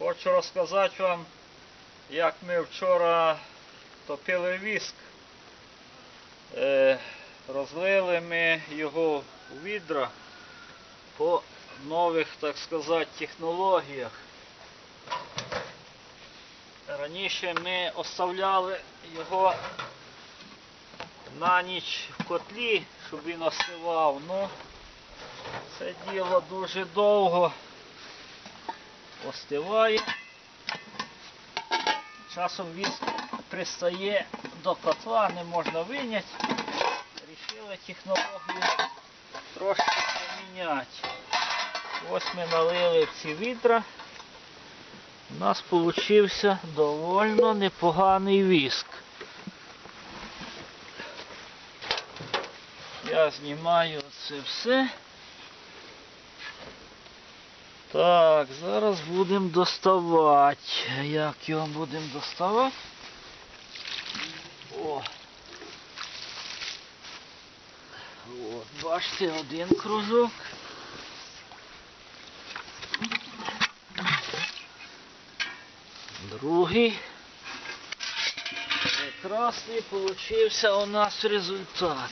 Хочу розказати вам, як ми вчора топили віск. Е, розлили ми його у відра по нових, так сказати, технологіях. Раніше ми оставляли його на ніч в котлі, щоб він остивав. Ну, це діло дуже довго остиває. Часом віск пристає до котла, не можна виняти. Рішили технологію трошки поміняти. Ось ми налили ці відра. У нас вийшов довольно непоганий віск. Я знімаю це все. Так, зараз будемо доставати. Як його будемо доставати? О. От, бачите, один кружок. Другий. Прекрасний получився у нас результат.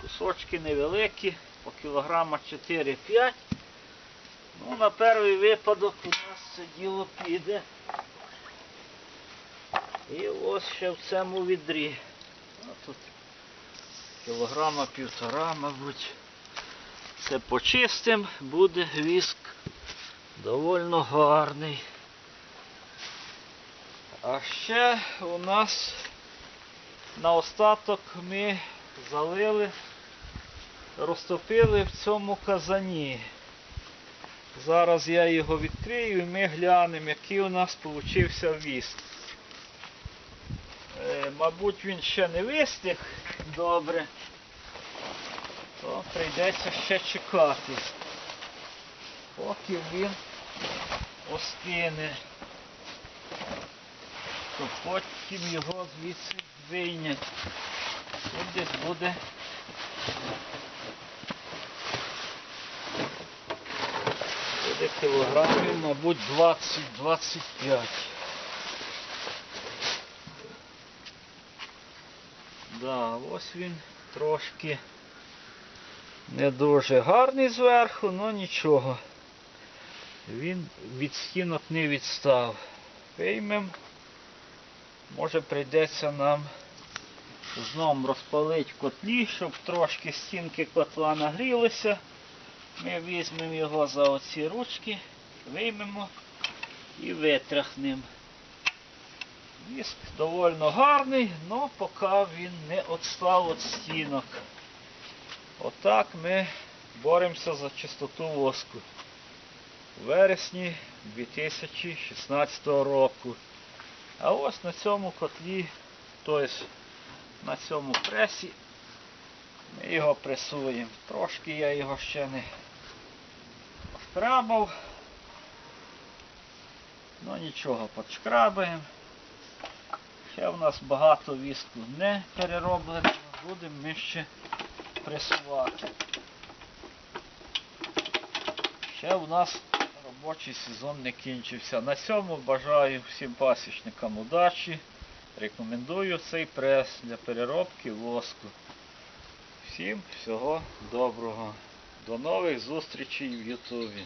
Кусочки невеликі, по кілограма 4-5. Ну, на перший випадок у нас це діло піде. І ось ще в цьому відрі. А тут кілограма півтора, мабуть. Це почистим, буде віск довольно гарний. А ще у нас на остаток ми залили, розтопили в цьому казані. Зараз я його відкрию і ми глянемо, який у нас вийшов віск. Е, мабуть, він ще не вистиг добре, то прийдеться ще чекати, поки він остине, то потім його звідси вийнять. Тут десь буде буде кілограмів, мабуть, 20-25. Да, ось він трошки не дуже гарний зверху, але нічого. Він від стінок не відстав. Виймем. Може прийдеться нам знову розпалити котлі, щоб трошки стінки котла нагрілися. Ми візьмемо його за оці ручки, виймемо і витряхнемо. Віск довольно гарний, але поки він не відстав від стінок. Отак ми боремося за чистоту воску. У вересні 2016 року. А ось на цьому котлі, тобто на цьому пресі, ми його пресуємо. Трошки я його ще не шкрабав. Ну нічого, подшкрабаємо. Ще в нас багато віску не перероблено, будемо ми ще пресувати. Ще в нас робочий сезон не кінчився. На цьому бажаю всім пасічникам удачі. Рекомендую цей прес для переробки воску. Всім всього доброго. До нових зустрічей в Ютубі.